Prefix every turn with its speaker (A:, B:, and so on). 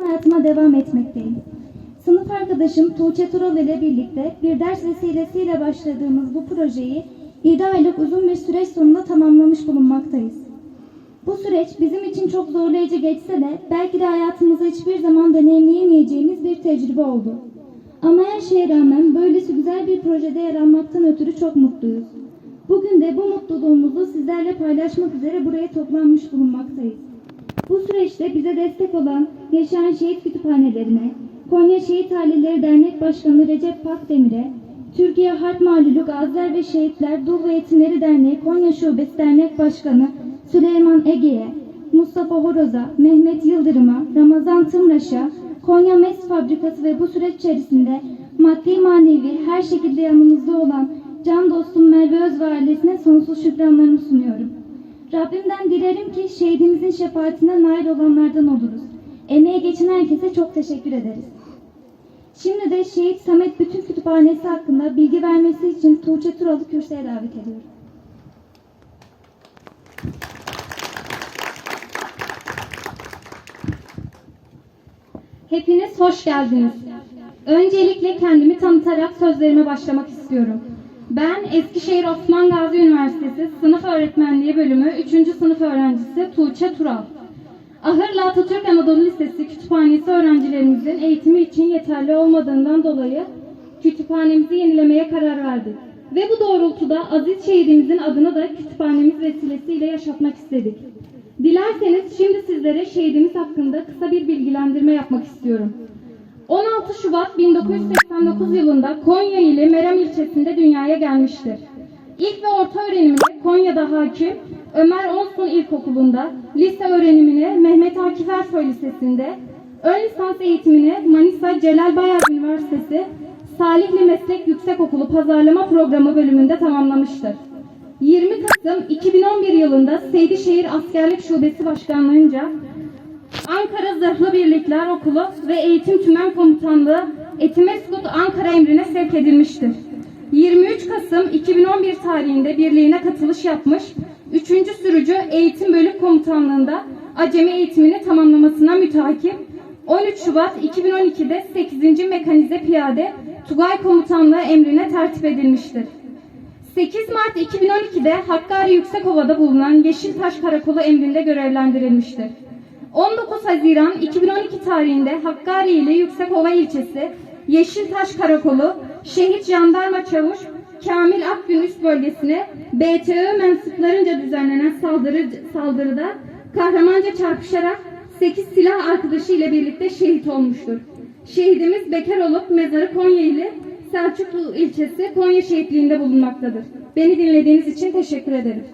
A: hayatıma devam etmekteyim. Sınıf arkadaşım Tuğçe Tural ile birlikte bir ders vesilesiyle başladığımız bu projeyi 7 aylık uzun bir süreç sonunda tamamlamış bulunmaktayız. Bu süreç bizim için çok zorlayıcı geçse de belki de hayatımızda hiçbir zaman deneyimleyemeyeceğimiz bir tecrübe oldu. Ama her şeye rağmen böylesi güzel bir projede yer almaktan ötürü çok mutluyuz. Bugün de bu mutluluğumuzu sizlerle paylaşmak üzere buraya toplanmış bulunmaktayız. Bu süreçte bize destek olan Yaşayan Şehit Kütüphanelerine, Konya Şehit Aileleri Dernek Başkanı Recep Pakdemir'e, Türkiye Harp Mağlulu Gaziler ve Şehitler Dul ve Yetimleri Derneği Konya Şubesi Dernek Başkanı Süleyman Ege'ye, Mustafa Horoz'a, Mehmet Yıldırım'a, Ramazan Tımraş'a, Konya Mes Fabrikası ve bu süreç içerisinde maddi manevi her şekilde yanımızda olan can dostum Merve Öz ve ailesine sonsuz şükranlarımı sunuyorum. Rabbimden dilerim ki şehidimizin şefaatine nail olanlardan oluruz. Emeğe geçen herkese çok teşekkür ederiz. Şimdi de Şehit Samet Bütün Kütüphanesi hakkında bilgi vermesi için Tuğçe Tural'ı kürsüye davet ediyorum.
B: Hepiniz hoş geldiniz. Öncelikle kendimi tanıtarak sözlerime başlamak istiyorum. Ben Eskişehir Osman Gazi Üniversitesi Sınıf Öğretmenliği Bölümü 3. sınıf öğrencisi Tuğçe Tural. Ahırlı Atatürk Anadolu Lisesi Kütüphanesi öğrencilerimizin eğitimi için yeterli olmadığından dolayı kütüphanemizi yenilemeye karar verdik. Ve bu doğrultuda aziz şehidimizin adını da kütüphanemiz vesilesiyle yaşatmak istedik. Dilerseniz şimdi sizlere şehidimiz hakkında kısa bir bilgilendirme yapmak istiyorum. 16 Şubat 1989 yılında Konya ili Meram ilçesinde dünyaya gelmiştir. İlk ve orta öğrenimini Konya'da hakim Ömer Onsun İlkokulu'nda, lise öğrenimini Mehmet Akif Ersoy Lisesi'nde, ön lisans eğitimini Manisa Celal Bayar Üniversitesi Salihli Meslek Yüksekokulu Pazarlama Programı bölümünde tamamlamıştır. 20 Kasım 2011 yılında Seydişehir Askerlik Şubesi Başkanlığı'nca Ankara Zırhlı Birlikler Okulu ve Eğitim Tümen Komutanlığı Etimeskut Ankara emrine sevk edilmiştir. 23 Kasım 2011 tarihinde birliğine katılış yapmış, 3. Sürücü Eğitim Bölük Komutanlığı'nda acemi eğitimini tamamlamasına mütakip, 13 Şubat 2012'de 8. Mekanize Piyade Tugay Komutanlığı emrine tertip edilmiştir. 8 Mart 2012'de Hakkari Yüksekova'da bulunan Yeşiltaş Karakolu emrinde görevlendirilmiştir. 19 Haziran 2012 tarihinde Hakkari ile Yüksekova ilçesi Yeşiltaş Karakolu Şehit Jandarma Çavuş Kamil Akgün üst bölgesine BTÖ mensuplarınca düzenlenen saldırı, saldırıda kahramanca çarpışarak 8 silah arkadaşı ile birlikte şehit olmuştur. Şehidimiz bekar olup mezarı Konya ili Selçuklu ilçesi Konya şehitliğinde bulunmaktadır. Beni dinlediğiniz için teşekkür ederim.